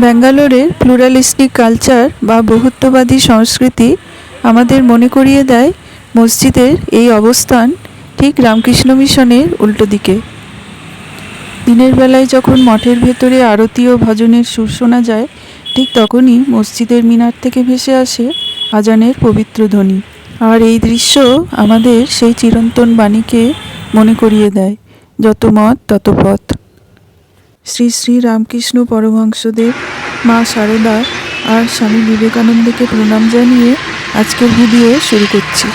ব্যাঙ্গালোরের pluralistic culture বা বহুত্ববাদী সংস্কৃতি আমাদের মনে করিয়ে দেয় মসজিদের এই অবস্থান ঠিক রামকৃষ্ণ মিশনের উল্টো দিকে। দিনের বেলায় যখন মঠের ভেতরে আরতি ও ভজনের সুর শোনা যায়, ঠিক তখনই মসজিদের মিনার থেকে ভেসে আসে আজানের পবিত্র ধ্বনি। আর এই দৃশ্য আমাদের সেই চিরন্তন বাণীকে মনে করিয়ে দেয়, যত মত তত পথ। শ্রী শ্রী রামকৃষ্ণ পরমহংসদেব, মা সারদা আর স্বামী বিবেকানন্দকে প্রণাম জানিয়ে আজকের ভিডিও শুরু করছি।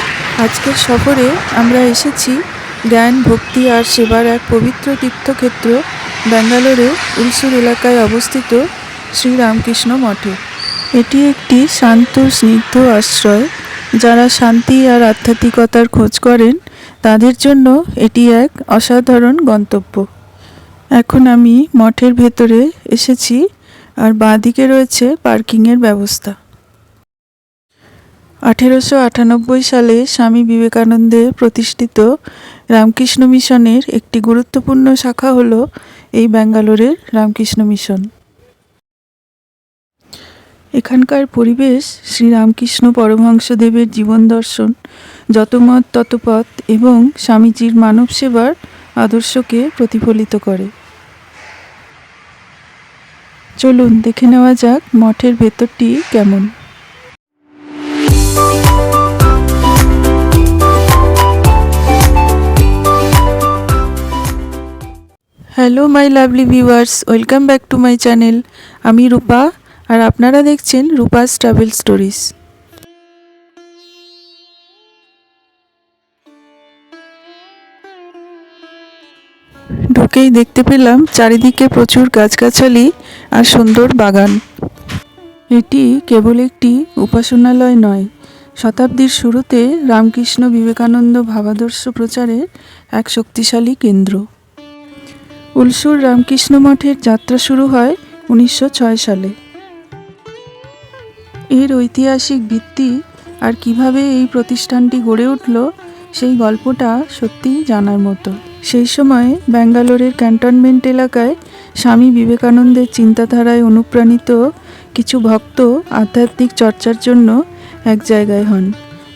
আজকের সফরে আমরা এসেছি জ্ঞান, ভক্তি আর সেবার এক পবিত্র তীর্থক্ষেত্র ব্যাঙ্গালোরে উলসুর এলাকায় অবস্থিত শ্রী রামকৃষ্ণ মঠে। এটি একটি শান্ত, স্নিগ্ধ আশ্রয়। যারা শান্তি আর আধ্যাত্মিকতার খোঁজ করেন, তাদের জন্য এটি এক অসাধারণ গন্তব্য। এখন আমি মঠের ভেতরে এসেছি আর বাঁদিকে রয়েছে পার্কিংয়ের ব্যবস্থা। আঠেরোশো আটানব্বই সালে স্বামী বিবেকানন্দে প্রতিষ্ঠিত রামকৃষ্ণ মিশনের একটি গুরুত্বপূর্ণ শাখা হল এই ব্যাঙ্গালোরের রামকৃষ্ণ মিশন। এখানকার পরিবেশ শ্রী রামকৃষ্ণ পরমহংসদেবের জীবন দর্শন যত মত তত পথ এবং স্বামীজির মানব সেবার আদর্শকে প্রতিফলিত করে। চলুন দেখে নেওয়া যাক মঠের ভেতরটি কেমন। Hello my lovely viewers welcome back to my channel আমি রূপা, আর আপনারা দেখছেন রূপাস ট্রাভেল স্টোরিজ ঢুকেই দেখতে পেলাম চারিদিকে প্রচুর গাছগাছালি আর সুন্দর বাগান। এটি কেবল একটি উপাসনালয় নয়, শতাব্দীর শুরুতে রামকৃষ্ণ বিবেকানন্দ ভাবাদর্শ প্রচারের এক শক্তিশালী কেন্দ্র। উলসুর রামকৃষ্ণ মঠের যাত্রা শুরু হয় উনিশশো ছয় সালে। এর ঐতিহাসিক ভিত্তি আর কীভাবে এই প্রতিষ্ঠানটি গড়ে উঠল সেই গল্পটা সত্যিই জানার মতো। সেই সময় ব্যাঙ্গালোরের ক্যান্টনমেন্ট এলাকায় স্বামী বিবেকানন্দের চিন্তাধারায় অনুপ্রাণিত কিছু ভক্ত আধ্যাত্মিক চর্চার জন্য এক জায়গায় হন।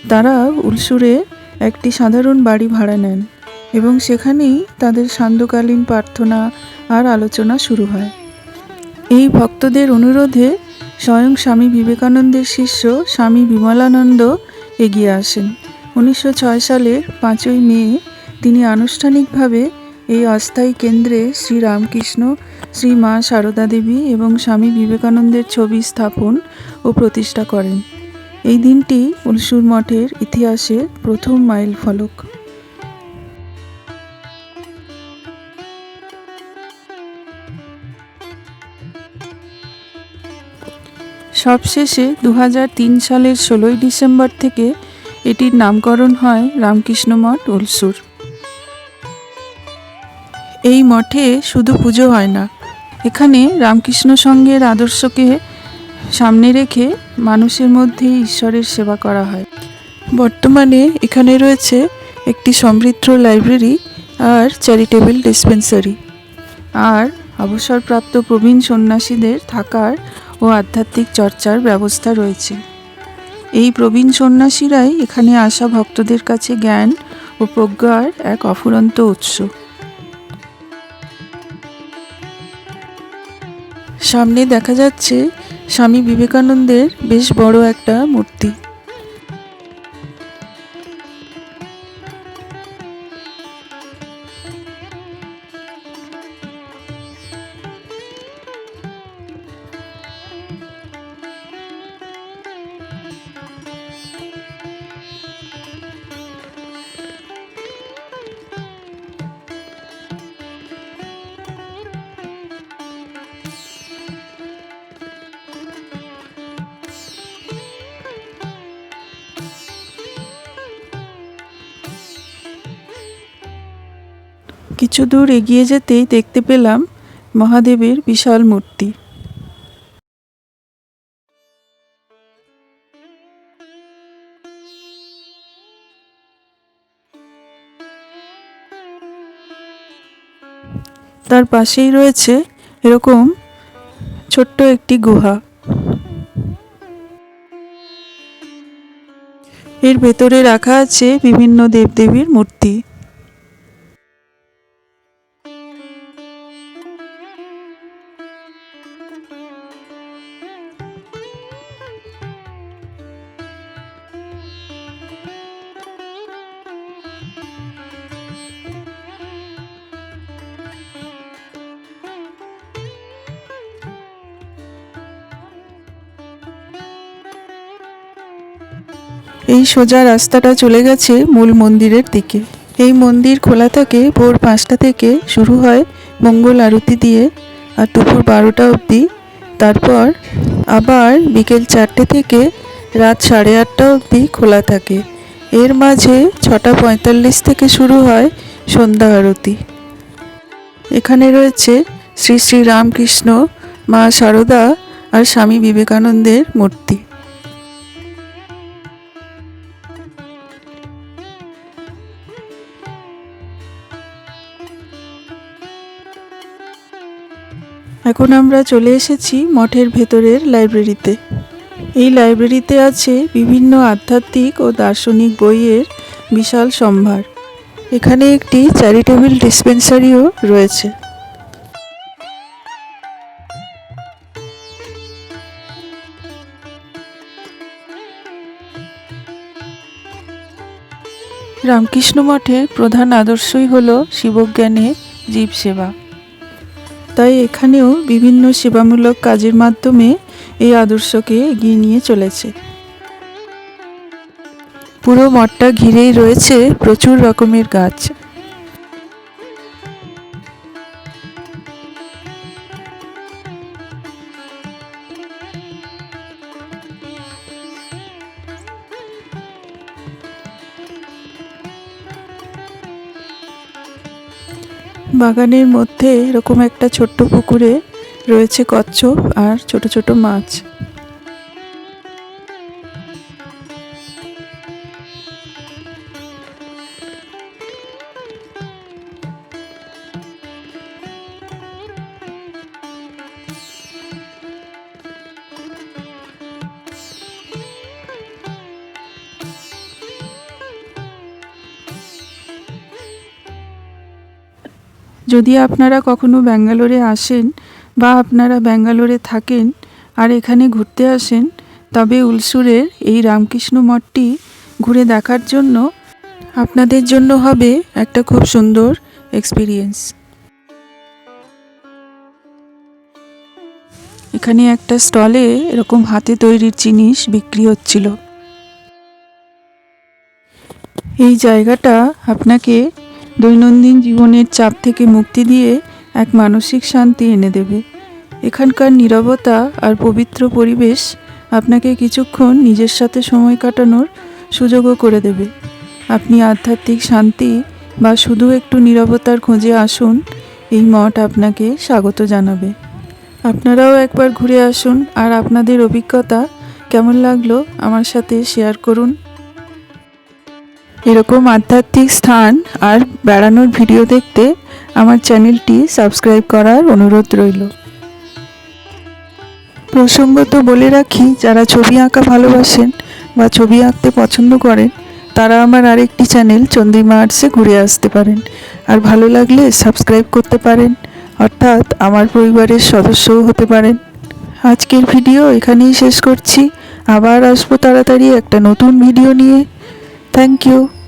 তারা উলসুরে একটি সাধারণ বাড়ি ভাড়া নেন এবং সেখানেই তাদের সান্ধ্যকালীন প্রার্থনা আর আলোচনা শুরু হয়। এই ভক্তদের অনুরোধে স্বয়ং স্বামী বিবেকানন্দের শিষ্য স্বামী বিমলানন্দ এগিয়ে আসেন। উনিশশো ছয় সালের পাঁচই মে তিনি আনুষ্ঠানিকভাবে এই অস্থায়ী কেন্দ্রে শ্রী রামকৃষ্ণ, শ্রী মা সারদা দেবী এবং স্বামী বিবেকানন্দের ছবি স্থাপন ও প্রতিষ্ঠা করেন। এই দিনটি উলসুর মঠের ইতিহাসে প্রথম মাইল ফলক। সবশেষে দু সালের ষোলোই ডিসেম্বর থেকে এটির নামকরণ হয় রামকৃষ্ণ মঠ উলসুর। এই মঠে শুধু পুজো হয় না। এখানে রামকৃষ্ণ সঙ্গের আদর্শকে সামনে রেখে মানুষের মধ্যে ঈশ্বরের সেবা করা হয়। বর্তমানে এখানে রয়েছে একটি সমৃদ্ধ লাইব্রেরি আর চ্যারিটেবল ডিসপেন্সারি। আর অবসরপ্রাপ্ত প্রবীণ সন্ন্যাসীদের থাকার ও আধ্যাত্মিক চর্চার ব্যবস্থা রয়েছে। এই প্রবীণ সন্ন্যাসীরাই এখানে আসা ভক্তদের কাছে জ্ঞান ও প্রজ্ঞার এক অফুরন্ত উৎস। সামনে দেখা যাচ্ছে স্বামী বিবেকানন্দের বেশ বড় একটা মূর্তি। কিছু দূর এগিয়ে যেতেই দেখতে পেলাম মহাদেবের বিশাল মূর্তি। তার পাশেই রয়েছে এরকম ছোট্ট একটি গুহা। এর ভেতরে রাখা আছে বিভিন্ন দেবদেবীর মূর্তি। এই সোজা রাস্তাটা চলে গেছে মূল মন্দিরের দিকে। এই মন্দির খোলা থাকে ভোর পাঁচটা থেকে শুরু হয় মঙ্গল আরতি দিয়ে আর দুপুর বারোটা অবধি। তারপর আবার বিকেল চারটে থেকে রাত সাড়ে আটটা অবধি খোলা থাকে। এর মাঝে ছটা পঁয়তাল্লিশ থেকে শুরু হয় সন্ধ্যা আরতি। এখানে রয়েছে শ্রী শ্রী রামকৃষ্ণ, মা সারদা আর স্বামী বিবেকানন্দের মূর্তি। এখন আমরা চলে এসেছি মঠের ভেতরের লাইব্রেরিতে। এই লাইব্রেরিতে আছে বিভিন্ন আধ্যাত্মিক ও দার্শনিক বইয়ের বিশাল সম্ভার। এখানে একটি চ্যারিটেবল ডিসপেন্সারিও রয়েছে। রামকৃষ্ণ মঠের প্রধান আদর্শই হল শিবজ্ঞানে জীব সেবা তাই এখানেও বিভিন্ন সেবামূলক কাজের মাধ্যমে এই আদর্শকে এগিয়ে নিয়ে চলেছে। পুরো মঠটা ঘিরেই রয়েছে প্রচুর রকমের গাছ। বাগানের মধ্যে এরকম একটা ছোট্ট পুকুরে রয়েছে কচ্ছপ আর ছোট ছোট মাছ। যদি আপনারা কখনো ব্যাঙ্গালোরে আসেন বা আপনারা ব্যাঙ্গালোরে থাকেন আর এখানে ঘুরতে আসেন, তবে উলসুরের এই রামকৃষ্ণ মঠটি ঘুরে দেখার জন্য আপনাদের জন্য হবে একটা খুব সুন্দর এক্সপিরিয়েন্স এখানে একটা স্টলে এরকম হাতে তৈরির জিনিস বিক্রি হচ্ছিল। এই জায়গাটা আপনাকে দৈনন্দিন জীবনের চাপ থেকে মুক্তি দিয়ে এক মানসিক শান্তি এনে দেবে। এখানকার নীরবতা আর পবিত্র পরিবেশ আপনাকে কিছুক্ষণ নিজের সাথে সময় কাটানোর সুযোগও করে দেবে। আপনি আধ্যাত্মিক শান্তি বা শুধু একটু নীরবতার খোঁজে আসুন, এই মঠ আপনাকে স্বাগত জানাবে। আপনারাও একবার ঘুরে আসুন আর আপনাদের অভিজ্ঞতা কেমন লাগল আমার সাথে শেয়ার করুন। এরকম আধ্যাত্মিক স্থান আর বেড়ানোর ভিডিও দেখতে আমার চ্যানেলটি সাবস্ক্রাইব করার অনুরোধ রইল। প্রসঙ্গত বলে রাখি, যারা ছবি আঁকা ভালোবাসেন বা ছবি আঁকতে পছন্দ করেন, তারা আমার আরেকটি চ্যানেল চন্দ্রিমা আর্টসে ঘুরে আসতে পারেন। আর ভালো লাগলে সাবস্ক্রাইব করতে পারেন, অর্থাৎ আমার পরিবারের সদস্যও হতে পারেন। আজকের ভিডিও এখানেই শেষ করছি। আবার আসব তাড়াতাড়ি একটা নতুন ভিডিও নিয়ে। Thank you.